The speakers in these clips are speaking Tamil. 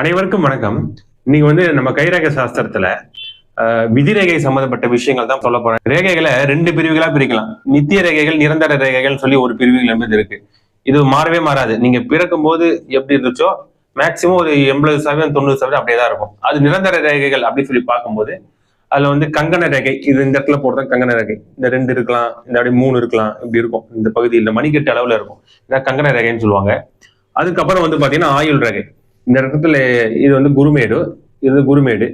அனைவருக்கும் வணக்கம். இன்னைக்கு வந்து நம்ம கைரேகை சாஸ்திரத்துல விதிரேகை சம்பந்தப்பட்ட விஷயங்கள் தான் சொல்ல போறேன் ரேகைகளை ரெண்டு பிரிவுகளா பிரிக்கலாம். நித்திய ரேகைகள் நிரந்தர ரேகைகள் சொல்லி ஒரு பிரிவுகள் என்பது இருக்கு. இது மாறவே மாறாது. நீங்க பிறக்கும் போது எப்படி இருந்துச்சோ மேக்சிமம் ஒரு எண்பது சதவீதம் தொண்ணூறு சதவீதம் அப்படியே தான் இருக்கும். அது நிரந்தர ரேகைகள் அப்படின்னு சொல்லி பார்க்கும்போது அதுல வந்து கங்கண ரேகை இது இந்த இடத்துல போடுறது கங்கண ரேகை. இந்த ரெண்டு இருக்கலாம் இந்த அப்படி மூணு இருக்கலாம் இப்படி இருக்கும். இந்த பகுதியில் மணிக்கட்டு அளவுல இருக்கும். இதான் கங்கண ரேகைன்னு சொல்லுவாங்க. அதுக்கப்புறம் வந்து பாத்தீங்கன்னா ஆயுள் ரேகை. இந்த இடத்துல இது வந்து குருமேடு இது வந்து குருமேடு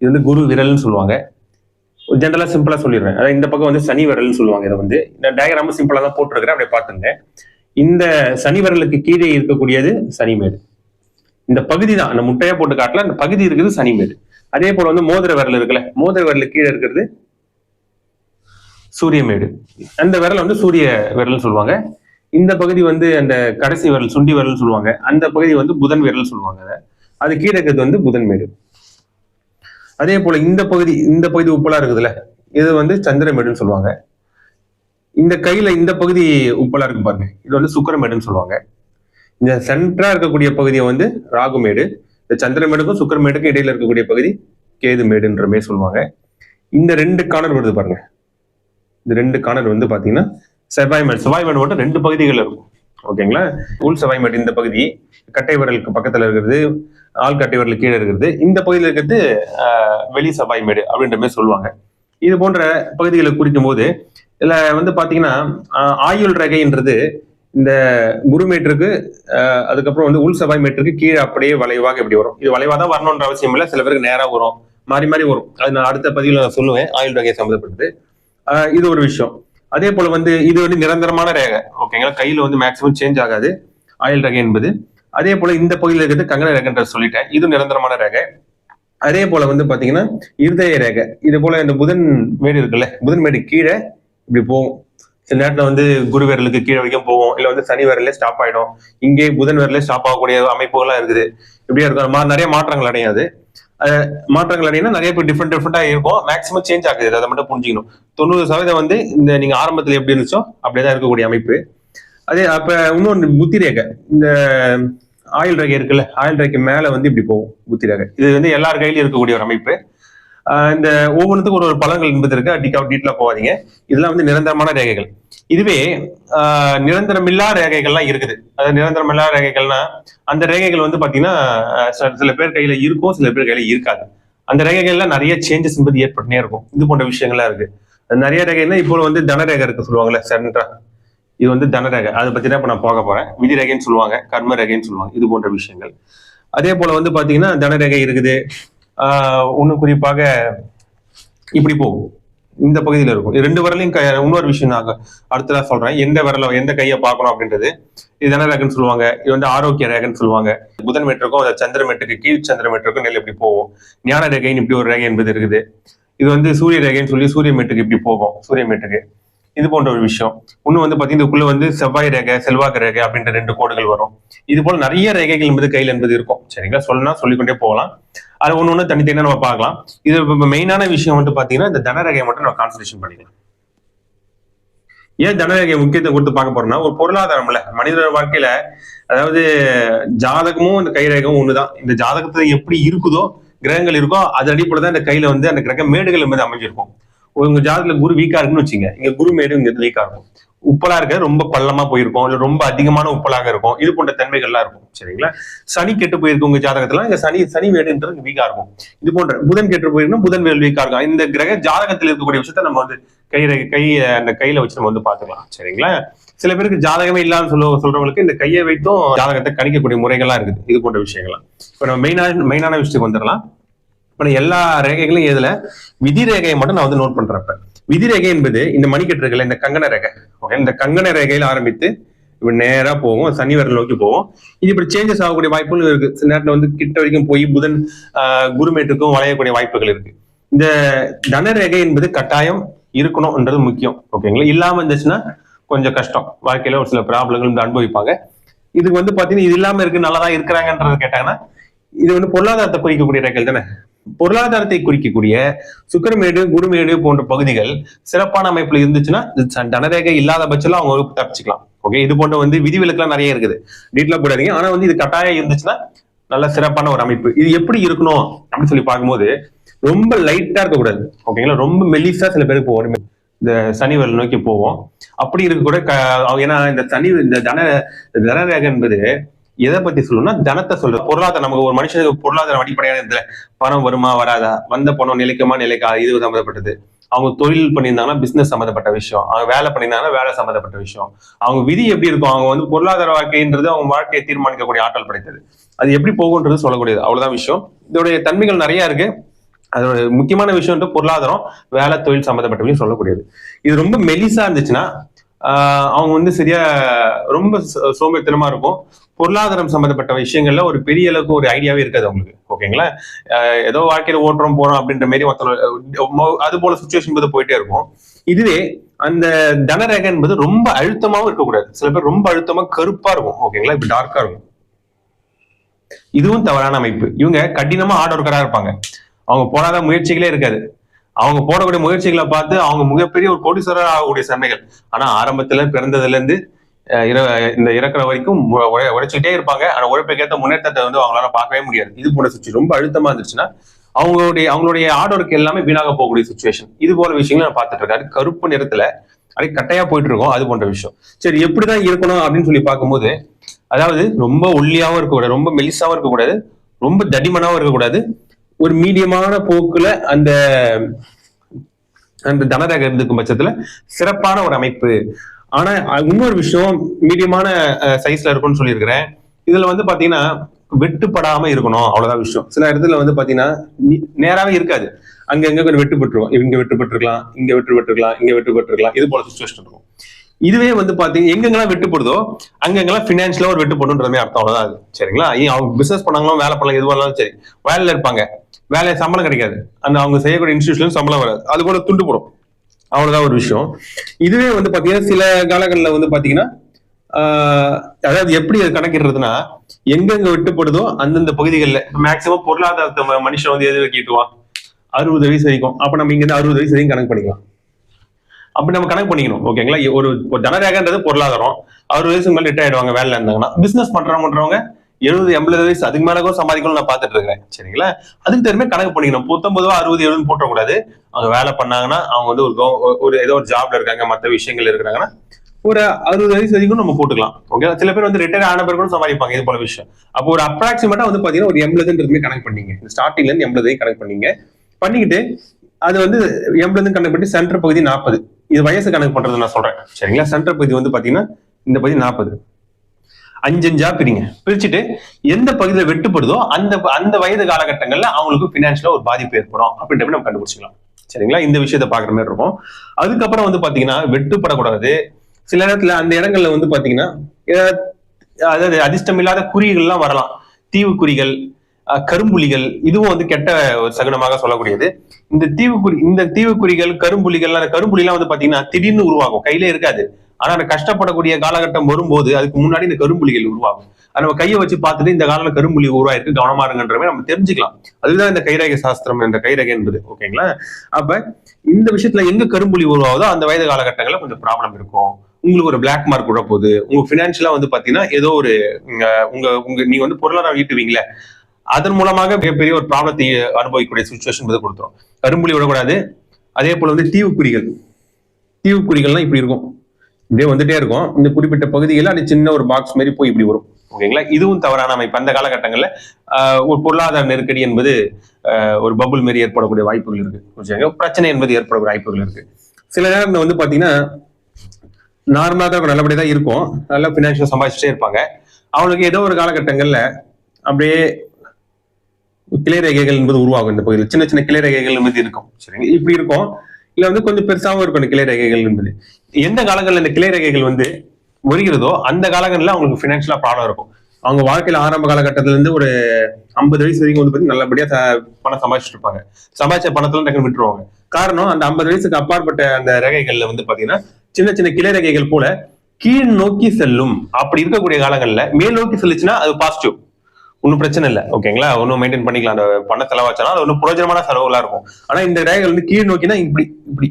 இது வந்து குரு விரல்னு சொல்லுவாங்க. ஜென்ரலாக சிம்பிளாக சொல்லிடுறேன். அதாவது இந்த பக்கம் வந்து சனி விரல்னு சொல்லுவாங்க இதை வந்து. இந்த டயக்ராம் சிம்பிளாக தான் போட்டிருக்கிறேன். அப்படியே பார்த்துங்க இந்த சனி விரலுக்கு கீழே இருக்கக்கூடியது சனிமேடு. இந்த பகுதி தான். அந்த முட்டையா போட்டு காட்டல. அந்த பகுதி இருக்குது சனிமேடு. அதே போல வந்து மோதிர விரல் இருக்குல்ல. மோதிர விரல் கீழே இருக்கிறது சூரியமேடு. அந்த விரல் வந்து சூரிய விரல்னு சொல்லுவாங்க. இந்த பகுதி வந்து அந்த கடைசி விரல் சுண்டி விரல் சொல்லுவாங்க. அந்த பகுதி வந்து புதன் விரல் சொல்லுவாங்க அது. கீழே இருக்கிறது வந்து புதன் மேடு. அதே போல இந்த பகுதி இந்த பகுதி உப்பலா இருக்குதுல்ல இது வந்து சந்திரமேடுன்னு சொல்லுவாங்க. இந்த கையில இந்த பகுதி உப்பலா இருக்கு பாருங்க. இது வந்து சுக்கரமேடுன்னு சொல்லுவாங்க. இந்த சென்டரா இருக்கக்கூடிய பகுதியை வந்து ராகுமேடு இந்த சந்திரமேடுக்கும் சுக்கரமேடுக்கும் இடையில இருக்கக்கூடிய பகுதி கேது மேடுன்ற மாதிரி சொல்லுவாங்க. இந்த ரெண்டு காணல் வருது பாருங்க. இந்த ரெண்டு காணல் வந்து பாத்தீங்கன்னா செவ்வாய் மேடு செவ்வாய் மேடு மட்டும் ரெண்டு பகுதிகள் இருக்கும். ஓகேங்களா? உள் செவ்வாய் மேடு இந்த பகுதி. கட்டை விரலுக்கு பக்கத்துல இருக்கிறது ஆள் கட்டை விரல் கீழே இருக்கிறது. இந்த பகுதியில் இருக்கிறது வெளி செவ்வாய் மேடு அப்படின்ற மாதிரி சொல்லுவாங்க. இது போன்ற பகுதிகளை குறிக்கும் போது இதுல வந்து பாத்தீங்கன்னா ஆயுள் ரகைன்றது இந்த குருமேட்டருக்கு அதுக்கப்புறம் வந்து உள் செவ்வாய் மீட்டருக்கு கீழே அப்படியே வளைவாக இப்படி வரும். இது வளைவாக தான் வரணுன்ற அவசியம் இல்லை. சில பேருக்கு நேராக வரும். மாறி மாறி வரும். அது நான் அடுத்த பதிவில் நான் சொல்லுவேன். ஆயுள் ரகை சம்மந்தப்பட்டது. இது ஒரு விஷயம். அதே போல வந்து இது வந்து நிரந்தரமான ரேகை. ஓகேங்களா கையில வந்து மேக்சிமம் சேஞ்ச் ஆகாது. ஆயுள் ரேகை என்பது. அதே போல இந்த பகுதியில் இருக்கிறது கங்கண ரேகன்ற சொல்லிட்டேன். இது நிரந்தரமான ரேகை. அதே போல வந்து பாத்தீங்கன்னா இருதய ரேகை. இது போல இந்த புதன் மேடு இருக்குல்ல புதன் மேடு கீழே இப்படி போகும். சில நேரத்தில் வந்து குரு விரலுக்கு கீழே வரைக்கும் போவோம் இல்லை வந்து சனி விரலே ஸ்டாப் ஆயிடும். இங்கே புதன் விரலே ஸ்டாப் ஆகக்கூடிய அமைப்புகள்லாம் இருக்குது. இப்படியா இருக்கும். மா- நிறைய மாற்றங்கள் அடையாது. மாற்றங்கள் அடையினா நிறைய பேர் டிஃப்ரெண்ட் டிஃப்ரெண்டா இருக்கும். மேக்ஸிமம் சேஞ்ச் ஆகுது. அதை மட்டும் புரிஞ்சுக்கணும். தொண்ணூறு சதவீதம் வந்து இந்த நீங்க ஆரம்பத்துல எப்படி இருந்துச்சோ அப்படியே தான் இருக்கக்கூடிய அமைப்பு. அதே அப்ப இன்னொன்று புத்தி ரேகை இந்த ஆயில் ரேகை இருக்குல்ல ஆயில் ரேகை மேல வந்து இப்படி போகும் புத்தி ரேகை இது வந்து எல்லார் கையிலும் இருக்கக்கூடிய ஒரு அமைப்பு. இந்த ஒவ்வொன்றுத்துக்கும் ஒரு ஒரு பழங்கள் என்பது இருக்கு. டிக்கா டீட்டெயிலாக போகாதீங்க. இதெல்லாம் வந்து நிரந்தரமான ரேகைகள். இதுவே நிரந்தரமில்லா ரேகைகள்லாம் இருக்குது. அதாவது நிரந்தரமில்லா ரேகைகள்னா அந்த ரேகைகள் வந்து பார்த்தீங்கன்னா சில- சில பேர் கையில் இருக்கும் சில பேர் கையில் இருக்காது. அந்த ரேகைகள்லாம் நிறைய சேஞ்சஸ் என்பது ஏற்பட்டுனே இருக்கும். இது போன்ற விஷயங்கள்லாம் இருக்கு. நிறைய ரேகைன்னா இப்போ வந்து தனரேகை இருக்கு சொல்லுவாங்கல்ல சென்ட்ரா இது வந்து தனரேகை. அதை பத்தி தான் இப்ப நான் போக போறேன். விதி ரேகைன்னு சொல்லுவாங்க கர்ம ரேகைன்னு சொல்லுவாங்க. இது போன்ற விஷயங்கள். அதே போல வந்து பாத்தீங்கன்னா தனரேகை இருக்குது. ஆஹ் குறிப்பாக இப்படி போகும். இந்த பகுதியில இருக்கும். ரெண்டு விரலையும் இன்னொரு விஷயம் நான் அடுத்ததா சொல்றேன். எந்த விரல எந்த கையை பார்க்கணும் அப்படின்றது. இது தனரேகைன்னு சொல்லுவாங்க? இது வந்து ஆரோக்கிய ரேகைன்னு சொல்லுவாங்க. புதன் மீட்டருக்கும் அந்த சந்திர மீட்டருக்கு கீழ் சந்திர மீட்டருக்கும் நெல் இப்படி போகும். ஞான ரேகைன்னு இப்படி ஒரு ரேகை என்பது இருக்குது. இது வந்து சூரிய ரேகைன்னு சொல்லி சூரிய மீட்டருக்கு இப்படி போகும். சூரிய மீட்டருக்கு இது போன்ற ஒரு விஷயம். இன்னும் வந்து பார்த்தீங்கன்னா இதுக்குள்ள வந்து செவ்வாய் ரேகை செல்வாக்கு ரேகை அப்படின்ற ரெண்டு கோடுகள் வரும். இது போல நிறைய ரேகைகள் என்பது கையில் என்பது இருக்கும். சரிங்களா? சொல்லணும்னா சொல்லிக்கொண்டே போகலாம். அது ஒண்ணு ஒண்ணு தனித்தனியா நம்ம பார்க்கலாம். இது மெயினான விஷயம் வந்து பாத்தீங்கன்னா இந்த தனரகையை மட்டும் நம்ம கான்சன்ட்ரேஷன் பண்ணிக்கலாம். ஏன் தனரேகை முக்கியத்துவம் கொடுத்து பார்க்க போறோம்னா ஒரு பொருளாதாரம்ல மனிதனோட வாழ்க்கையில அதாவது ஜாதகமும் இந்த கைரேகமும் ஒண்ணுதான். இந்த ஜாதகத்துல எப்படி இருக்குதோ கிரகங்கள் இருக்கோ அது அடிப்படை தான் இந்த கையில வந்து அந்த கிரக மேடுகள் வந்து அமைஞ்சிருக்கும். உங்க ஜாதகத்துல குரு வீக்கா இருக்குன்னு வச்சுங்க இங்க குரு மேடு இங்க வீக்கா இருக்கும். உப்பலா இருக்க ரொம்ப பள்ளமா போயிருக்கும். இல்ல ரொம்ப அதிகமான உப்பலாக இருக்கும். இது போன்ற தன்மைகள்லாம் இருக்கும். சரிங்களா? சனி கெட்டு போயிருக்கு உங்க ஜாதகத்துல. இங்க சனி சனி வேடுன்றது வீக்கா இருக்கும். இது போன்ற புதன் கெட்டு போயிருக்குன்னா புதன் வேல் வீக்கா இருக்கும். இந்த கிரக ஜாதகத்தில் இருக்கக்கூடிய விஷயத்த நம்ம வந்து கை கை அந்த கையில வச்சு நம்ம வந்து பாத்துக்கலாம் சரிங்களா? சில பேருக்கு ஜாதகமே இல்லாமல் சொல்ல சொல்றவங்களுக்கு இந்த கையை வைத்தும் ஜாதகத்தை கணிக்கக்கூடிய முறைகள்லாம் இருக்குது. இது போன்ற விஷயங்கள்லாம். இப்ப நம்ம மெயினான மெயினான விஷயத்துக்கு வந்துடலாம். இப்ப எல்லா ரேகைகளையும் எதுல? விதி ரேகையை மட்டும் நான் வந்து நோட் பண்றேன் விதிரேகை என்பது இந்த மணிக்கட்டு இருக்குல்ல இந்த கங்கண ரேகை. ஓகே இந்த கங்கண ரேகையில் ஆரம்பித்து இப்படி நேராக போகும் சனி நோக்கி போவோம். இது இப்படி சேஞ்சஸ் ஆகக்கூடிய வாய்ப்புகள் இருக்கு. சில நேரத்தில் வந்து கிட்ட வரைக்கும் போய் புதன் குருமேட்டுக்கும் வளையக்கூடிய வாய்ப்புகள் இருக்கு. இந்த தனரேகை என்பது கட்டாயம் இருக்கணும்ன்றது முக்கியம். ஓகேங்களா இல்லாமல் இருந்துச்சுன்னா கொஞ்சம் கஷ்டம். வாழ்க்கையில ஒரு சில ப்ராப்ளங்கள் வந்து அனுபவிப்பாங்க. இதுக்கு வந்து பாத்தீங்கன்னா இது இல்லாம இருக்கு நல்லதா இருக்கிறாங்கன்றது கேட்டாங்கன்னா இது வந்து பொருளாதாரத்தை குறிக்கக்கூடிய ரேகைகள் தானே? பொருளாதாரத்தை குறிக்கக்கூடிய சுக்கரமேடு குருமேடு போன்ற பகுதிகள் சிறப்பான அமைப்புல இருந்துச்சுன்னா தனரேகை இல்லாத பட்சத்தில் அவங்க தப்பிச்சுக்கலாம். ஓகே இது போன்ற வந்து விதிவிலக்கெல்லாம் நிறைய இருக்குது. டீட்டெயிலாக போடாதீங்க. ஆனா வந்து இது கட்டாயம் இருந்துச்சுன்னா நல்ல சிறப்பான ஒரு அமைப்பு. இது எப்படி இருக்கணும் அப்படின்னு சொல்லி பார்க்கும்போது ரொம்ப லைட்டா இருக்கக்கூடாது. ஓகேங்களா ரொம்ப மெலிசா சில பேருக்கு போகணும் இந்த சனி வரல் நோக்கி போவோம். அப்படி இருக்க கூட க- ஏன்னா இந்த சனி இந்த தன தனரேகை என்பது எதை பத்தி சொல்லணும்னா தனத்தை சொல்ற பொருளாதாரம் நமக்கு ஒரு மனுஷனுக்கு பொருளாதாரம் அடிப்படையான இதுல பணம் வருமா வராதா? வந்த பணம் நிலைக்குமா நிலைக்கா? இது சம்மந்தப்பட்டது. அவங்க தொழில் பண்ணியிருந்தாங்கன்னா பிசினஸ் சம்மந்தப்பட்ட விஷயம். அவங்க வேலை பண்ணியிருந்தாங்கன்னா வேலை சம்மந்தப்பட்ட விஷயம். அவங்க விதி எப்படி இருக்கும்? அவங்க வந்து பொருளாதார வாழ்க்கைன்றது அவங்க வாழ்க்கையை தீர்மானிக்கக்கூடிய ஆற்றல் படைத்தது. அது எப்படி போகுன்றது சொல்லக்கூடியது. அவ்வளவுதான் விஷயம். இதோடைய தன்மைகள் நிறைய இருக்கு. அதோட முக்கியமான விஷயம் பொருளாதாரம் வேலை தொழில் சம்மந்தப்பட்ட விஷயம் சொல்லக்கூடியது. இது ரொம்ப மெலிசா இருந்துச்சுன்னா ஆஹ் அவங்க வந்து சரியா ரொம்ப சோ- சோம்பேறித்தனமா இருக்கும். பொருளாதாரம் சம்பந்தப்பட்ட விஷயங்கள்ல ஒரு பெரிய அளவுக்கு ஒரு ஐடியாவே இருக்காது அவங்களுக்கு. ஓகேங்களா? ஏதோ வாழ்க்கையில ஓட்டுறோம் போறோம் அப்படின்ற மாதிரி ஒருத்தர் அது போல சுச்சுவேஷன் போது போயிட்டே இருக்கும். இதுவே அந்த தனரேகை என்பது ரொம்ப அழுத்தமாவும் இருக்கக்கூடாது. சில பேர் ரொம்ப அழுத்தமா கருப்பா இருக்கும். ஓகேங்களா? இப்ப டார்க்கா இருக்கும். இதுவும் தவறான அமைப்பு. இவங்க கடினமா ஹார்ட் ஒர்க்கரா இருப்பாங்க. அவங்க போடாத முயற்சிகளே இருக்காது. அவங்க போடக்கூடிய முயற்சிகளை பார்த்து அவங்க மிகப்பெரிய ஒரு கோடீஸ்வரர் ஆகக்கூடிய சமைகள் ஆனா ஆரம்பத்துல பிறந்ததுல இருந்து இந்த இறக்குற வரைக்கும் உ- உழைச்சிக்கிட்டே இருப்பாங்க. ஆனா உழைப்புக்கேற்ற முன்னேற்றத்தை வந்து அவங்களால பார்க்கவே முடியாது. இது போல சுச்சு ரொம்ப அழுத்தமா இருந்துச்சுன்னா அவங்களுடைய அவங்களுடைய ஆர்டர் ஒர்க் எல்லாமே வீணாக போகக்கூடிய சுச்சுவேஷன் இது போல விஷயங்களை நான் பார்த்துட்டு இருக்கேன். அது கருப்பு நிறத்துல அப்படியே கட்டையா போயிட்டு இருக்கோம். அது போன்ற விஷயம். சரி எப்படிதான் இருக்கணும் அப்படின்னு சொல்லி பார்க்கும்போது அதாவது ரொம்ப ஒல்லியாவும் இருக்கக்கூடாது ரொம்ப மெலிசாவும் இருக்கக்கூடாது ரொம்ப தடிமனாவும் இருக்கக்கூடாது. ஒரு மீடியமான போக்குல அந்த அந்த தனரக இருந்துக்கும் பட்சத்துல சிறப்பான ஒரு அமைப்பு ஆனா இன்னொரு விஷயம் மீடியமான சைஸ்ல இருக்கும்னு சொல்லியிருக்கிறேன். இதுல வந்து பாத்தீங்கன்னா வெட்டுப்படாம இருக்கணும். அவ்வளவுதான் விஷயம். சில இடத்துல வந்து பாத்தீங்கன்னா நேராவே இருக்காது. அங்க எங்க கொஞ்சம் வெட்டுப்பட்டுருவோம் இங்க வெட்டுப்பட்டிருக்கலாம் இங்க வெட்டுப்பட்டிருக்கலாம் இங்க வெட்டுப்பட்டிருக்கலாம் இது போல சுச்சுவேஷன் இருக்கும். இதுவே வந்து பாத்தீங்கன்னா எங்கெங்கெல்லாம் வெட்டுப்படுதோ அங்கெங்கெல்லாம் பினான்சியலா ஒரு வெட்டுப்படுன்ற அர்த்தம். அவ்வளவுதான் அது. சரிங்களா? ஏன் அவங்க பிசினஸ் பண்ணாங்களோ வேலை பண்ணலாம் எது பண்ணாலும் சரி. வேலையில இருப்பாங்க. வேலை சம்பளம் கிடைக்காது. அந்த அவங்க செய்யக்கூடிய இன்ஸ்டியூஷன் சம்பளம் வராது. அது கூட துண்டு போடும். அவ்வளவுதான் ஒரு விஷயம். இதுவே வந்து பாத்தீங்கன்னா சில காலங்களில் வந்து பாத்தீங்கன்னா அதாவது எப்படி அது கணக்கிடுறதுன்னா எங்கெங்க வெட்டுப்படுதோ அந்தந்த பகுதிகளில் மேக்சிமம் பொருளாதாரத்தை மனுஷன் வந்து எது வைக்கிட்டுவான் அறுபது வயசு வரைக்கும் அப்ப நம்ம இங்க இருந்து அறுபது வயசு வரைக்கும் கணக்கு பண்ணிக்கலாம். அப்படி நம்ம கணக்கு பண்ணிக்கணும். ஓகேங்களா ஒரு ஒரு பொருளாதாரம். அறுபது வயசுக்கு மேலே ரிட்டையர் ஆயிடுவாங்க வேலை இருந்தாங்கன்னா. பிசினஸ் பண்றவங்க பண்றவங்க எழுபது எண்பது வயசு அதுக்கு மேல கூட சம்பாதிக்கணும் நான் பார்த்துட்டு இருக்கேன் சரிங்களா? அதுக்கு தெரியுமே கணக்கு பண்ணிக்கணும். பத்தொன்பதுவா அறுபது எழுபது போட்டக்கூடாது அவங்க வேலை பண்ணாங்கன்னா அவங்க வந்து ஒரு ஒரு ஏதோ ஒரு ஜாப்ல இருக்காங்க மற்ற விஷயங்கள் இருக்கிறாங்கன்னா ஒரு அறுபது வயசு வரைக்கும் நம்ம போட்டுக்கலாம். ஓகே சில பேர் வந்து ரிட்டையர் ஆன பேர் கூட சம்பாதிப்பாங்க இது போல விஷயம். அப்போ ஒரு அப்ராக்சிமேட்டா வந்து பாத்தீங்கன்னா ஒரு எண்பதுன்றதுமே கணக்கு பண்ணீங்க. இந்த ஸ்டார்டிங்ல இருந்து எண்பது கணக்கு பண்ணீங்க. பண்ணிக்கிட்டு அது வந்து எண்பது கணக்கு பண்ணி சென்டர் பகுதி நாற்பது இது வயசு கணக்கு பண்றது நான் சொல்றேன். சரிங்களா? சென்டர் பகுதி வந்து பாத்தீங்கன்னா இந்த பகுதி நாற்பது அஞ்சஞ்சா பிரிங்க. பிரிச்சுட்டு எந்த பகுதியில் வெட்டுப்படுதோ அந்த அந்த வயது காலகட்டங்கள்ல அவங்களுக்கு பினான்சியலா ஒரு பாதிப்பு ஏற்படும் அப்படின்ற நம்ம கண்டுபிடிச்சிக்கலாம். சரிங்களா? இந்த விஷயத்தை பாக்குற மாதிரி இருக்கும். அதுக்கப்புறம் வந்து பாத்தீங்கன்னா வெட்டுப்படக்கூடாது. சில நேரத்துல அந்த இடங்கள்ல வந்து பாத்தீங்கன்னா அதாவது அதிர்ஷ்டம் இல்லாத குறிகள்லாம் வரலாம். தீவு குறிகள் கரும்புலிகள் இதுவும் வந்து கெட்ட ஒரு சகுனமாக சொல்லக்கூடியது. இந்த தீவுக்குறி இந்த தீவுக்குறிகள் கரும்புலிகள் அந்த கரும்புலிலாம் வந்து பாத்தீங்கன்னா திடீர்னு உருவாகும். கையிலே இருக்காது. ஆனா அந்த கஷ்டப்படக்கூடிய காலகட்டம் வரும்போது அதுக்கு முன்னாடி இந்த கரும்புலிகள் உருவாகும். அது நம்ம கையை வச்சு பார்த்துட்டு இந்த காலத்துல கரும்புலி உருவாயிருக்கு கவனமா இருங்கன்றமே நம்ம தெரிஞ்சுக்கலாம். அதுதான் இந்த கைரேகை சாஸ்திரம் இந்த கைரேகை என்பது. ஓகேங்களா அப்ப இந்த விஷயத்துல எங்க கரும்புலி உருவாகுதோ அந்த வயது காலகட்டங்கள்ல கொஞ்சம் ப்ராப்ளம் இருக்கும். உங்களுக்கு ஒரு பிளாக் மார்க் விட போகுது உங்க பினான்சியலா வந்து பாத்தீங்கன்னா ஏதோ ஒரு உங்க உங்க உங்க நீங்க வந்து பொருளாதாரம் ஈட்டுவீங்களே அதன் மூலமாக மிகப்பெரிய ஒரு ப்ராப்ளத்தை அனுபவிக்கக்கூடிய சுச்சுவேஷன் வந்து கொடுத்துரும். கரும்புலி விடக்கூடாது அதே போல வந்து தீவுக்குறிகள். தீவுக்குறிகள்லாம் இப்படி இருக்கும். இதே வந்துட்டே இருக்கும். இந்த குறிப்பிட்ட பகுதியில் அது சின்ன ஒரு பாக்ஸ் மாதிரி போய் இப்படி வரும். ஓகேங்களா? இதுவும் தவறான அமைப்பு. அந்த காலகட்டங்களில் ஆஹ், ஒரு பொருளாதார நெருக்கடி என்பது ஆஹ், ஒரு பபுள் மாரி ஏற்படக்கூடிய வாய்ப்புகள் இருக்கு. புரிஞ்சுங்க பிரச்சனை என்பது ஏற்படக்கூடிய வாய்ப்புகள் இருக்கு. சில நேரம் வந்து பாத்தீங்கன்னா நார்மலா தான் இருக்கும், நல்லபடியா தான் இருக்கும். நல்லா ஃபினான்ஷியல் சம்பாதிச்சுட்டே இருப்பாங்க. அவங்களுக்கு ஏதோ ஒரு காலகட்டங்கள்ல அப்படியே கிளை ரேகைகள் என்பது உருவாகும் இந்த பகுதியில். சின்ன சின்ன கிளை ரேகைகள் என்பது இருக்கும். சரிங்க? இப்படி இருக்கும். இல்ல வந்து கொஞ்சம் பெருசாகவும் இருக்கும் கிளை ரேகைகள் என்பது. எந்த காலங்களில் இந்த கிளை ரேகைகள் வந்து முறிகிறதோ அந்த காலங்களில் அவங்களுக்கு ஃபினான்ஷியலா ப்ராப்ளம் இருக்கும். அவங்க வாழ்க்கையில ஆரம்ப காலகட்டத்துல இருந்து ஒரு ஐம்பது வயசு வரைக்கும் வந்து பாத்தீங்கன்னா நல்லபடியா ச- பணம் சம்பாதிச்சுட்டு இருப்பாங்க. சம்பாதிச்ச பணத்துல டக்குனு விட்டுருவாங்க. காரணம் அந்த ஐம்பது வயசுக்கு அப்பாற்பட்ட அந்த ரேகைகள்ல வந்து பாத்தீங்கன்னா சின்ன சின்ன கிளை ரேகைகள் போல கீழ் நோக்கி செல்லும். அப்படி இருக்கக்கூடிய காலங்கள்ல மேல் நோக்கி செல்லுச்சுன்னா அது பாசிட்டிவ் ஒன்றும் பிரச்சனை இல்லை. ஓகேங்களா ஒன்றும் மெயின்டைன் பண்ணிக்கலாம். அந்த பண செலவாச்சாலும் அது ஒன்றும் புரோஜனமான செலவுலாம் இருக்கும். ஆனால் இந்த ரேகைகள் வந்து கீழ் நோக்கினா இப்படி இப்படி.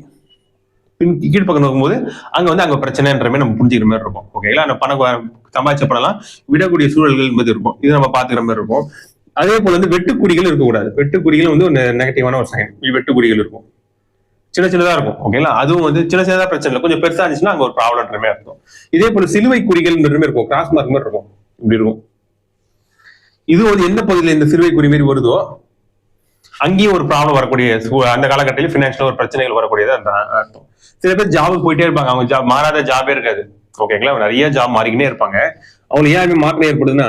பின் கீழ் பக்கம் நோக்கும்போது அங்கே வந்து அங்கே பிரச்சனைன்ற மாதிரி நம்ம புரிஞ்சுக்கிற மாதிரி இருக்கும். ஓகேங்களா அந்த பணம் சம்பாதிச்ச பணம்லாம் விடக்கூடிய சூழல்கள் என்பது இருக்கும். இது நம்ம பார்த்துக்கிற மாதிரி இருக்கும். அதே போல வந்து வெட்டுக்குறிகள் இருக்கக்கூடாது. வெட்டுக்குறிகள் வந்து ஒரு நெகட்டிவான ஒரு சைன் வெட்டுக்குறிகள் இருக்கும். சின்ன சின்னதா இருக்கும். ஓகேங்களா அதுவும் வந்து சின்ன சின்னதா பிரச்சனை இல்லை. கொஞ்சம் பெருசா இருந்துச்சுன்னா அங்க ஒரு ப்ராப்ளம்ன்ற மாதிரி இருக்கும் இதே போல சிலுவை குறிகள் மாதிரி இருக்கும். கிராஸ் மார்க் மாதிரி இருக்கும். இப்படி இருக்கும். இது வந்து எந்த பகுதியில் இந்த சிறுவை குறி மாதிரி வருதோ அங்கேயும் ஒரு ப்ராப்ளம் வரக்கூடிய அந்த காலகட்டத்திலும் ஃபினான்ஷியல் ஒரு பிரச்சனைகள் வரக்கூடியது அந்த அர்த்தம். சில பேர் ஜாபுக்கு போயிட்டே இருப்பாங்க. அவங்க ஜாப் மாறாத ஜாபே இருக்காது. ஓகேங்களா நிறைய ஜாப் மாறிக்கினே இருப்பாங்க. அவங்களுக்கு ஏன் மாற்றம் ஏற்படுதுன்னா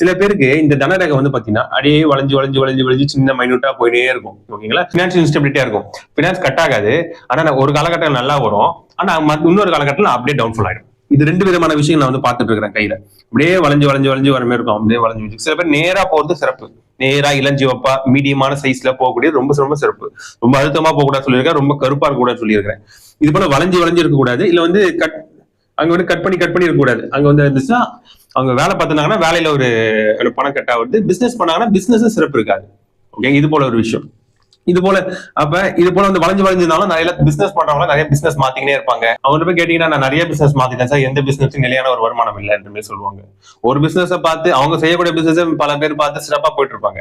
சில பேருக்கு இந்த தனரேகை வந்து பாத்தீங்கன்னா அப்படியே வளைஞ்சு வளைஞ்சு வளைஞ்சு வளைஞ்சு சின்ன மைனூட்டா போயிட்டே இருக்கும். ஓகேங்களா ஃபினான்ஷியல் இன்ஸ்டபிலிட்டியா இருக்கும். ஃபினான்ஸ் கட் ஆகாது. ஆனா நான் ஒரு காலகட்டம் நல்லா வரும். ஆனா இன்னொரு காலகட்டத்தில் அப்படியே டவுன்ஃபால் ஆயிடும். இது ரெண்டு விதமான விஷயம் நான் வந்து பார்த்துட்டு இருக்கிறேன் கையில. அப்படியே வளைஞ்சு வளைஞ்சு வளைஞ்சு வர மாதிரி இருக்கும். அப்படியே வளைஞ்சு சில பேர் நேரா போறது சிறப்பு. நேரா இளஞ்சிவப்பா மீடியமான சைஸ்ல போகக்கூடிய ரொம்ப ரொம்ப சிறப்பு. ரொம்ப அழுத்தமா போக கூடாது சொல்லியிருக்கேன். ரொம்ப கருப்பா இருக்க கூடாது சொல்லியிருக்கிறேன். இது போல வளைஞ்சு வளைஞ்சு இருக்க கூடாது இல்ல வந்து கட் அங்க வந்து கட் பண்ணி கட் பண்ணி இருக்க கூடாது அங்க வந்து இருந்துச்சுன்னா அவங்க வேலை பார்த்துனாங்கன்னா வேலையில ஒரு ஒரு பணம் கட் ஆகுது. பிசினஸ் பண்ணாங்கன்னா பிசினஸ் சிறப்பு இருக்காது. ஓகே இது போல ஒரு விஷயம். இது போல அப்ப இது போல வந்து வளைஞ்சு வளைஞ்சிருந்தாலும் நிறைய பிசினஸ் பண்றவங்க நிறைய பிசினஸ் மாத்திக்கினே இருப்பாங்க. அவங்க போய் கேட்டீங்கன்னா நான் நிறைய பிசினஸ் மாத்திட்டேன் சார். எந்த பிசினஸும் நிலையான ஒரு வருமானம் இல்லை என்று மாதிரி சொல்லுவாங்க. ஒரு பிசினஸை பார்த்து அவங்க செய்யக்கூடிய பிசினஸ் பல பேர் பார்த்து சிறப்பா போயிட்டு இருப்பாங்க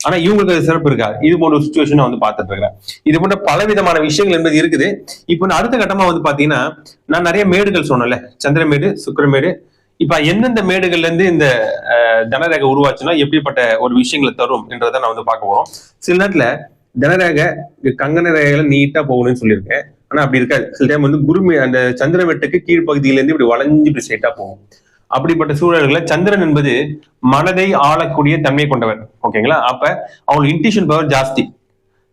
ஆனா இவங்களுக்கு அது சிறப்பு இருக்காது இது போன்ற ஒரு சுச்சுவேஷன் வந்து பார்த்துட்டு இருக்கிறேன். இது போன்ற பல விதமான விஷயங்கள் என்பது இருக்குது. இப்போ நான் அடுத்த கட்டமா வந்து பாத்தீங்கன்னா நான் நிறைய மேடுகள் சொன்னேன்ல. சந்திரமேடு சுக்கிரமேடு இப்ப எந்தெந்த மேடுகள்ல இருந்து இந்த அஹ், தனரேகை உருவாச்சுன்னா எப்படிப்பட்ட ஒரு விஷயங்களை தரும் என்றதை நான் வந்து பார்க்க போறோம். சில நேரத்துல தனரேகை கங்கன ரேகையில நீட்டா போகணும்னு சொல்லியிருக்கேன். ஆனா அப்படி இருக்காது. சில டைம் வந்து குருமி அந்த சந்திரமெட்டுக்கு கீழ்ப்பகுதியில இருந்து இப்படி வளைஞ்சு இப்படி ஸ்ட்ரைட்டா போகும். அப்படிப்பட்ட சூழல்களை சந்திரன் என்பது மனதை ஆளக்கூடிய தன்மை கொண்டவர் ஓகேங்களா அப்ப அவங்களுக்கு இன்டிஷன் பவர் ஜாஸ்தி.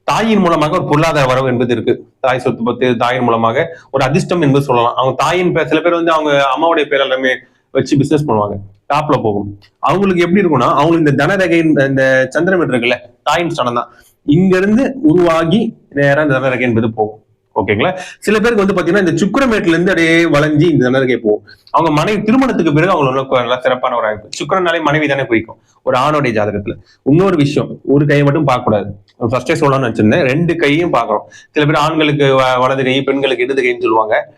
தாயின் மூலமாக ஒரு பொருளாதார வரவு என்பது இருக்கு. தாய் சொத்து பத்து தாயின் மூலமாக ஒரு அதிர்ஷ்டம் என்பது சொல்லலாம். அவங்க தாயின் பேர் சில பேர் வந்து அவங்க அம்மாவுடைய பேர் எல்லாமே வச்சு பிசினஸ் பண்ணுவாங்க. டாப்ல போகும். அவங்களுக்கு எப்படி இருக்கும்னா அவங்களுக்கு இந்த தனரகை இந்த சந்திரமேட் இருக்குல்ல தாயின் ஸ்தானம் தான். இங்கிருந்து உருவாகி நேரம் இந்த தனரகை என்பது போகும். ஓகேங்களா சில பேருக்கு வந்து பாத்தீங்கன்னா இந்த சுக்கரமேட்ல இருந்து அப்படியே வளைஞ்சி இந்த தனரகை போகும். அவங்க மனைவி திருமணத்துக்கு பிறகு அவங்களுக்கு நல்லா சிறப்பான ஒரு அமைப்பு சுக்கரனாலே மனைவி தானே குறிக்கும் ஒரு ஆணோடைய ஜாதகத்துல. இன்னொரு விஷயம் ஒரு கையை மட்டும் பார்க்க கூடாது ஃபர்ஸ்டே சொல்லணும்னு வச்சிருந்தேன். ரெண்டு கையும் பாக்குறோம் சில பேர் ஆண்களுக்கு வ- வலது கை பெண்களுக்கு இடது கைன்னு சொல்லுவாங்க.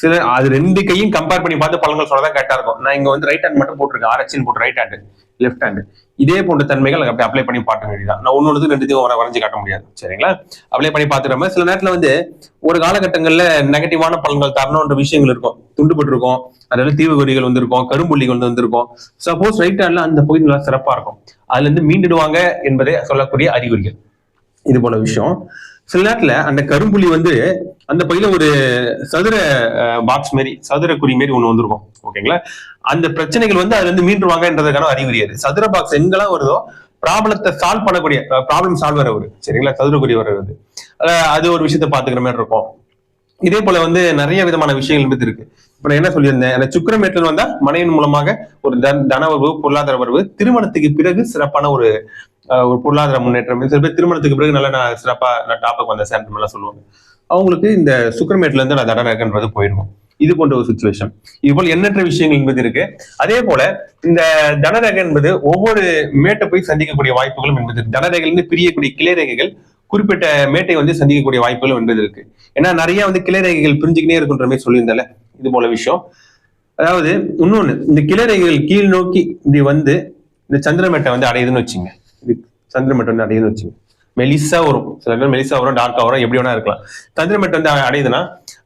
சில அது ரெண்டு கையும் கம்பேர் பண்ணி பார்த்து பழங்கள் சொல்லதான் கரெக்டா இருக்கும். நான் இங்க வந்து ரைட் ஹேண்ட் மட்டும் போட்டிருக்கேன். ஆர்எச்சின்னு போட்டு ரைட் ஹேண்ட் லெஃப்ட் ஹேண்ட் இதே போன்ற தன்மைகள் அப்படி அப்ளை பண்ணி பார்க்க வேண்டியதான் நான் ஒன்னொன்று ரெண்டுத்தையும் வர வரைஞ்சு காட்ட முடியாது. சரிங்களா? அப்ளை பண்ணி பார்த்துக்கிறோம் சில நேரத்துல வந்து ஒரு காலகட்டங்கள்ல நெகட்டிவான பலன்கள் தரணுன்ற விஷயங்கள் இருக்கும். துண்டுபட்டு இருக்கும் அதில் தீவு குறிகள் வந்திருக்கும். கரும்புள்ளிகள் வந்து வந்திருக்கும். சப்போஸ் ரைட் ஹேண்ட்ல அந்த பகுதி நல்லா சிறப்பா இருக்கும். அதுல இருந்து மீண்டுடுவாங்க என்பதை சொல்லக்கூடிய அறிகுறிகள். இது போல விஷயம். சில நேரத்துல அந்த கரும்புலி வந்து அந்த பையில ஒரு சதுர பாக்ஸ் மாதிரி சதுர குறி மாரி ஒண்ணு வந்திருக்கும். ஓகேங்களா? அந்த பிரச்சனைகள் வந்து அதுல இருந்து மீண்டுருவாங்கன்றதுக்கான அறிகுறியாது சதுர பாக்ஸ் எங்கெல்லாம் வருதோ ப்ராப்ளத்தை சால்வ் பண்ணக்கூடிய ப்ராப்ளம் சால்வர் அவரு. சரிங்களா? சதுர குறி வர்றது. அது ஒரு விஷயத்த பாத்துக்கிற மாதிரி இருக்கும். இதே போல வந்து நிறைய விதமான விஷயங்கள் என்பது இருக்கு இப்ப நான் என்ன சொல்லியிருந்தேன்? அந்த சுக்கிரமேட்டில் வந்தா மனைவின் மூலமாக ஒரு தன தன வரவு பொருளாதார உறவு திருமணத்துக்கு பிறகு சிறப்பான ஒரு ஒரு பொருளாதார முன்னேற்றம். சில பேர் திருமணத்துக்கு பிறகு நல்லா நான் சிறப்பாக நான் டாப்புக்கு வந்த சேரம் எல்லாம் சொல்லுவாங்க. அவங்களுக்கு இந்த சுக்கரமேட்லேருந்து நான் தடனை இருக்குன்றது போயிடுவோம். இது போன்ற ஒரு சுச்சுவேஷன் இது போல எண்ணற்ற விஷயங்கள் என்பது இருக்கு. அதே போல இந்த தனரேகை என்பது ஒவ்வொரு மேட்டை போய் சந்திக்கக்கூடிய வாய்ப்புகளும் என்பது தனரேகையிலிருந்து பிரியக்கூடிய கிளை ரேகைகள் குறிப்பிட்ட மேட்டை வந்து சந்திக்கக்கூடிய வாய்ப்புகளும் என்பது இருக்கு. ஏன்னா நிறைய வந்து கிளை ரேகைகள் பிரிஞ்சுக்கினே இருக்குன்ற மாதிரி சொல்லியிருந்தால இது போல விஷயம். அதாவது இன்னொன்னு இந்த கிளை ரேகைகள் கீழ் நோக்கி இப்படி வந்து இந்த சந்திரமேட்டை வந்து அடையுதுன்னு வச்சுங்க. இது சந்திரமேட்டை வந்து அடையுதுன்னு வச்சுங்க மெலிசா வரும் சில பேர் மெலிசா வரும் டார்க்கா வரும் எப்படி வேணா இருக்கலாம். சந்திரமேட்டை வந்து அடையுதுன்னா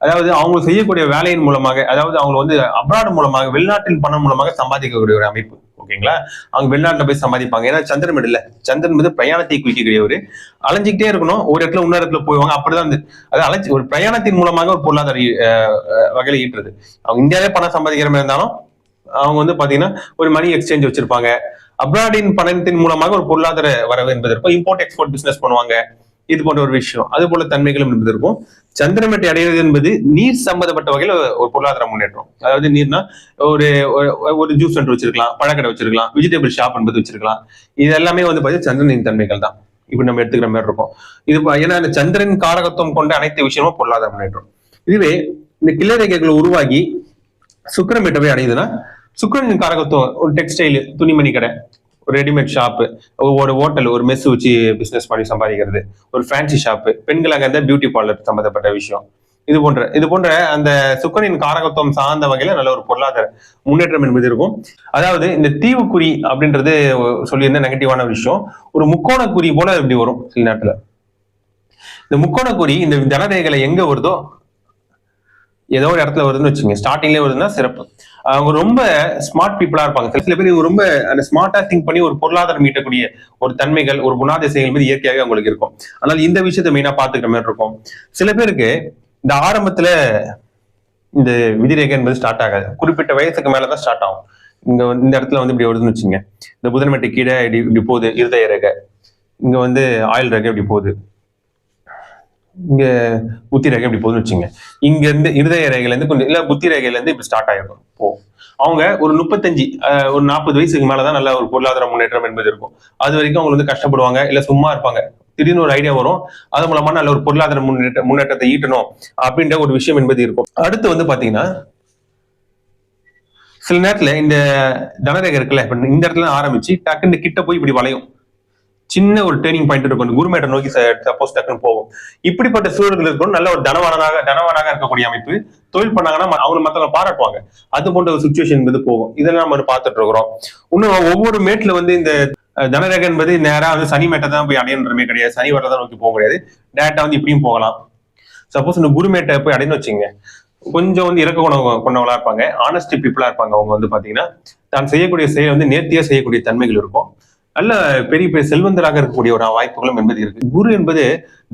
அதாவது அவங்க செய்யக்கூடிய வேலையின் மூலமாக அதாவது அவங்க வந்து அப்ராட் மூலமாக வெளிநாட்டின் பணம் மூலமாக சம்பாதிக்கக்கூடிய ஒரு அமைப்பு ஓகேங்களா? அவங்க வெளிநாட்டில் போய் சம்பாதிப்பாங்க. ஏன்னா சந்திரன் இல்ல சந்திரன் வந்து பிரயாணத்தை குறிக்கக்கூடியவர். அலைஞ்சிக்கிட்டே இருக்கணும் ஒரு இடத்துல இன்னொரு இடத்துல போய்வாங்க அப்படிதான் வந்து அது அலைஞ்சு ஒரு பிரயாணத்தின் மூலமாக ஒரு பொருளாதார வகையில் ஈட்டுறது. அவங்க இந்தியாவிலே பணம் சம்பாதிக்கிற மாதிரி இருந்தாலும் அவங்க வந்து பாத்தீங்கன்னா ஒரு மணி எக்ஸ்சேஞ்ச் வச்சிருப்பாங்க. அப்ராடின் பணத்தின் மூலமாக ஒரு பொருளாதார வரவு என்பதற்கும் இம்போர்ட் எக்ஸ்போர்ட் பிசினஸ் பண்ணுவாங்க. இது போன்ற ஒரு விஷயம். அது போல தன்மைகளும் என்பதற்கும் சந்திரமேட்டை அடைவது என்பது நீர் சம்பந்தப்பட்ட வகையில் ஒரு பொருளாதார முன்னேற்றம். அதாவது நீர்னா ஒரு ஒரு- ஜூஸ் சென்டர் வச்சிருக்கலாம் பழக்கடை வச்சிருக்கலாம் வெஜிடபிள் ஷாப் என்பது வச்சிருக்கலாம். இது எல்லாமே வந்து பார்த்தீங்கன்னா சந்திரனின் தன்மைகள் தான். இப்படி நம்ம எடுத்துக்கிற மாதிரி இருக்கும். இது ஏன்னா இந்த சந்திரன் காரகத்துவம் கொண்ட அனைத்து விஷயமும் பொருளாதார முன்னேற்றம். இதுவே இந்த கிளரேகைகள் உருவாகி சுக்கரமேட்டவை போய் அடையுதுன்னா சுக்கிரனின் காரகத்துவம் ஒரு டெக்ஸ்டைல் துணிமணி கடை ஒரு ரெடிமேட் ஷாப்பு ஒரு ஹோட்டல் ஒரு மெஸ் வச்சு பிஸ்னஸ் பண்ணி சம்பாதிக்கிறது ஒரு ஃபேன்சி ஷாப்பு பெண்களாக இருந்தால் பியூட்டி பார்லர் சம்மந்தப்பட்ட விஷயம். இது போன்ற இது போன்ற அந்த சுக்கரின் காரகத்துவம் சார்ந்த வகையில நல்ல ஒரு பொருளாதார முன்னேற்றம் என்பது இருக்கும். அதாவது இந்த தீவுக்குறி அப்படின்றது சொல்லியிருந்த நெகட்டிவான விஷயம். ஒரு முக்கோண குறி போல இப்படி வரும் சில நேரத்துல. இந்த முக்கோண குறி இந்த ஜனரேகளை எங்க வருதோ ஏதோ ஒரு இடத்துல வருதுன்னு வச்சுங்க ஸ்டார்டிங்லேயே வருதுன்னா சிறப்பு. அவங்க ரொம்ப ஸ்மார்ட் பீப்புளா இருப்பாங்க. சில- பேர் இவங்க ரொம்ப அந்த ஸ்மார்ட்டா திங்க் பண்ணி ஒரு பொருளாதாரம் ஈட்டக்கூடிய ஒரு தன்மைகள் ஒரு குணாதிசயங்கள் மீது இயற்கையாகவே அவங்களுக்கு இருக்கும். அதனால இந்த விஷயத்தை மெயினா பாத்துக்கிற மாதிரி இருக்கும். சில பேருக்கு இந்த ஆரம்பத்துல இந்த விதிரேகை என்பது ஸ்டார்ட் ஆகாது. குறிப்பிட்ட வயசுக்கு மேலதான் ஸ்டார்ட் ஆகும். இங்க வந்து இந்த இடத்துல வந்து இப்படி வருதுன்னு வச்சுங்க இந்த புதன்மெட்டு கீழே இப்படி இப்படி போகுது இருதய ரேகை. இங்க வந்து ஆயில் ரேகை இப்படி போகுது. இங்க புத்தி ரேகை இப்படி போதுன்னு வச்சுங்க. இங்க இருந்து இருதய ரேகையில இருந்து கொஞ்சம் இல்ல புத்தி ரேகையில இருந்து இப்படி ஸ்டார்ட் ஆயிருக்கும் போ. அவங்க ஒரு முப்பத்தஞ்சு ஒரு நாற்பது வயசுக்கு மேலதான் நல்ல ஒரு பொருளாதார முன்னேற்றம் என்பது இருக்கும். அது வரைக்கும் அவங்க வந்து கஷ்டப்படுவாங்க இல்ல சும்மா இருப்பாங்க. திடீர்னு ஒரு ஐடியா வரும் அது மூலமா நல்ல ஒரு பொருளாதார முன்னேற்ற முன்னேற்றத்தை ஈட்டணும் அப்படின்ற ஒரு விஷயம் என்பது இருக்கும். அடுத்து வந்து பாத்தீங்கன்னா சில நேரத்துல இந்த தனரேகை இருக்குல்ல இப்ப இந்த இடத்துல ஆரம்பிச்சு டக்குன்னு கிட்ட போய் இப்படி வளையும். சின்ன ஒரு டேர்னிங் பாயிண்ட் இருக்கும். குருமேட்டை நோக்கி சப்போஸ் டக்குன்னு போகும் இப்படிப்பட்ட சூழல்கள் இருக்கும். நல்ல ஒரு தனவானாக தனவானாக இருக்கக்கூடிய அமைப்பு. தொழில் பண்ணாங்கன்னா அவங்க மத்தவங்க பாராட்டுவாங்க. அது போன்ற ஒரு சுச்சுவேஷன் என்பது போகும். இதெல்லாம் நம்ம பார்த்துட்டு இருக்கிறோம். இன்னும் ஒவ்வொரு மேட்ல வந்து இந்த அஹ், தனரேகை என்பது நேரா வந்து சனி மேட்டை தான் போய் அடையணுன்றமே கிடையாது. சனி வரை தான் நோக்கி போக முடியாது. டேரக்டா வந்து இப்படியும் போகலாம். சப்போஸ் இந்த குருமேட்டை போய் அடையணும் வச்சுங்க கொஞ்சம் வந்து இறக்க குணம் கொண்டவங்களா இருப்பாங்க. ஆனஸ்டி பீப்புளா இருப்பாங்க. அவங்க வந்து பாத்தீங்கன்னா தான் செய்யக்கூடிய செயல் வந்து நேர்த்தியா செய்யக்கூடிய தன்மைகள் இருக்கும். நல்ல பெரிய பெரிய செல்வந்தராக இருக்கக்கூடிய ஒரு வாய்ப்புகளும் என்பது இருக்கு. குரு என்பது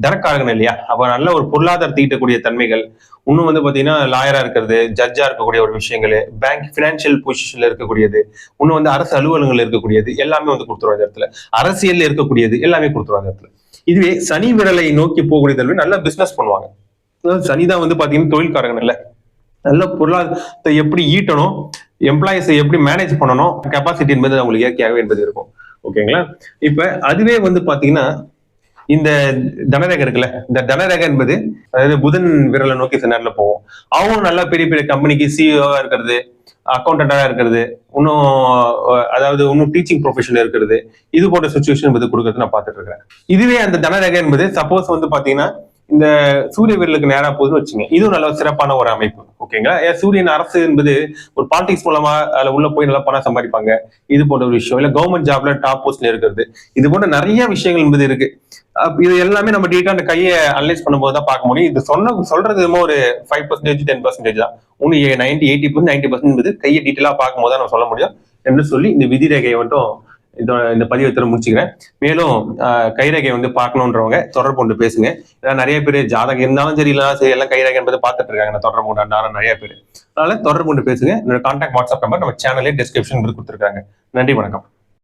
தனக்காரகன் இல்லையா? அப்ப நல்ல ஒரு பொருளாதாரத்தை ஈட்டக்கூடிய தன்மைகள். இன்னும் வந்து பாத்தீங்கன்னா லாயரா இருக்கிறது ஜட்ஜா இருக்கக்கூடிய ஒரு விஷயங்கள் பேங்க் பினான்சியல் பொசிஷன்ல இருக்கக்கூடியது இன்னும் வந்து அரசு அலுவலகங்கள் இருக்கக்கூடியது எல்லாமே வந்து கொடுத்துருவாங்க இடத்துல. அரசியல்ல இருக்கக்கூடியது எல்லாமே கொடுத்துருவாங்க இடத்துல. இதுவே சனி விரலை நோக்கி போகக்கூடிய தன்மை நல்ல பிசினஸ் பண்ணுவாங்க. அதாவது சனிதான் வந்து பாத்தீங்கன்னா தொழில்காரகன் இல்ல. நல்ல பொருளாதாரத்தை எப்படி ஈட்டணும் எம்ப்ளாயிஸை எப்படி மேனேஜ் பண்ணணும் கெப்பாசிட்டி என்பது அவங்களுக்கு இயற்கையாகவே என்பது இருக்கும். ஓகேங்களா? இப்ப அதுவே வந்து பாத்தீங்கன்னா இந்த தனரேகை இருக்குல்ல இந்த தனரேகை என்பது அதாவது புதன் விரலை நோக்கி சில நேரத்துல போவோம் அவங்களும் நல்லா பெரிய பெரிய கம்பெனிக்கு சிஇஓவா இருக்கிறது அக்கௌண்டண்டா இருக்கிறது இன்னும் அதாவது இன்னும் டீச்சிங் ப்ரொஃபஷன்ல இருக்கிறது இது போன்ற சுச்சுவேஷன் என்பது கொடுக்கறது நான் பார்த்துட்டு இருக்கிறேன். இதுவே அந்த தனரேகை என்பது சப்போஸ் வந்து பாத்தீங்கன்னா இந்த சூரிய விரலுக்கு நேரா போகுதுன்னு வச்சுங்க இதுவும் நல்ல சிறப்பான ஒரு அமைப்பு. ஓகேங்களா? ஏன் சூரியன் அரசு என்பது ஒரு பாலிடிக்ஸ் மூலமா அதுல உள்ள போய் நல்லா பணம் சம்பாதிப்பாங்க. இது போன்ற ஒரு விஷயம். இல்ல கவர்மெண்ட் ஜாப்ல டாப் போஸ்ட்ல இருக்கிறது. இது போன்ற நிறைய விஷயங்கள் என்பது இருக்கு. இது எல்லாமே நம்ம டீட்டா அந்த கையை அனலைஸ் பண்ணும்போது தான் பார்க்க முடியும். இது சொன்ன சொல்றது ஒரு ஃபைவ் பர்சன்டேஜ் டென் பர்சன்டேஜ் தான். ஒன்று ninety eighty percent ninety percent என்பது கையை டீட்டெயிலாக பார்க்கும்போது தான் நம்ம சொல்ல முடியும். என்று சொல்லி இந்த விதி ரேகையை மட்டும் இந்த இந்த பதிவை திற முடிச்சுக்கிறேன். மேலும் ஆஹ், கைரேகை வந்து பார்க்கணுன்றவங்க தொடர்பு கொண்டு பேசுங்க. ஏன்னா நிறைய பேர் ஜாதகம் இருந்தாலும் சரி இல்லைனா சரி எல்லாம் கைரேகை என்பதை பார்த்துட்டு இருக்காங்க. நான் தொடர்பு கொண்டு நிறைய பேர். அதனால தொடர்பு கொண்டு பேசுங்க. என்னோட கான்டாக்ட் வாட்ஸ்அப் நம்பர் நம்ம சேனலே டிஸ்கிரிப்ஷன் கொடுத்துருக்காங்க. நன்றி வணக்கம்.